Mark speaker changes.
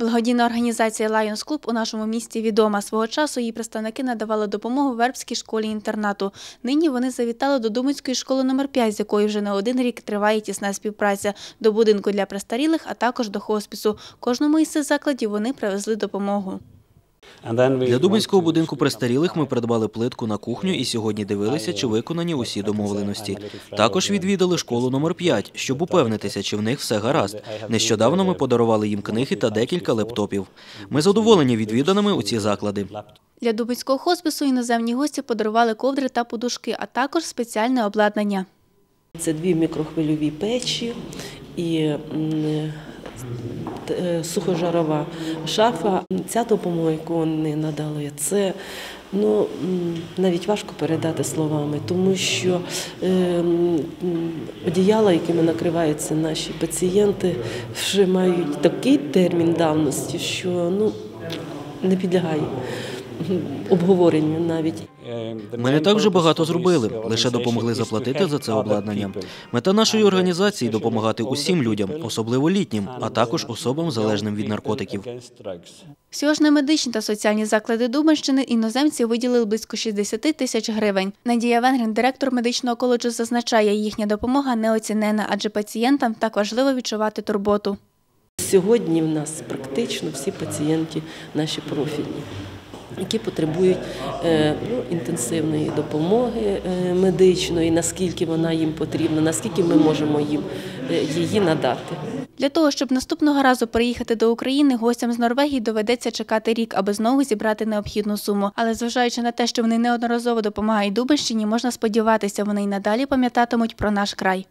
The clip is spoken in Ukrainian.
Speaker 1: Благодійна організація Lions Club у нашому місті відома. Свого часу її представники надавали допомогу Вербській школі-інтернату. Нині вони завітали до Думицької школи номер 5 з якою вже не один рік триває тісна співпраця, до будинку для престарілих, а також до хоспісу. Кожному із цих закладів вони привезли допомогу.
Speaker 2: Для Дубинського будинку престарілих ми придбали плитку на кухню і сьогодні дивилися, чи виконані усі домовленості. Також відвідали школу номер 5, щоб упевнитися, чи в них все гаразд. Нещодавно ми подарували їм книги та декілька лептопів. Ми задоволені відвіданими у ці заклади.
Speaker 1: Для Дубинського хоспису іноземні гості подарували ковдри та подушки, а також спеціальне обладнання.
Speaker 3: Це дві мікрохвильові печі і сухожарова шафа. Ця допомога, яку вони надали, це ну, навіть важко передати словами, тому що е, одіяла, якими накриваються наші пацієнти, вже мають такий термін давності, що ну, не підлягає обговоренню навіть.
Speaker 2: Ми не так вже багато зробили, лише допомогли заплатити за це обладнання. Мета нашої організації допомагати усім людям, особливо літнім, а також особам залежним від наркотиків.
Speaker 1: Всього ж на медичні та соціальні заклади Дубенщини іноземці виділили близько 60 тисяч гривень. Надія Венгрин, директор медичного коледжу, зазначає, їхня допомога неоцінена, адже пацієнтам так важливо відчувати турботу.
Speaker 3: Сьогодні в нас практично всі пацієнти наші профільні, які потребують е, ну, інтенсивної допомоги е, медичної, наскільки вона їм потрібна, наскільки ми можемо їм е, її надати.
Speaker 1: Для того, щоб наступного разу приїхати до України, гостям з Норвегії доведеться чекати рік, аби знову зібрати необхідну суму. Але зважаючи на те, що вони неодноразово допомагають Дубенщині, можна сподіватися, вони й надалі пам'ятатимуть про наш край.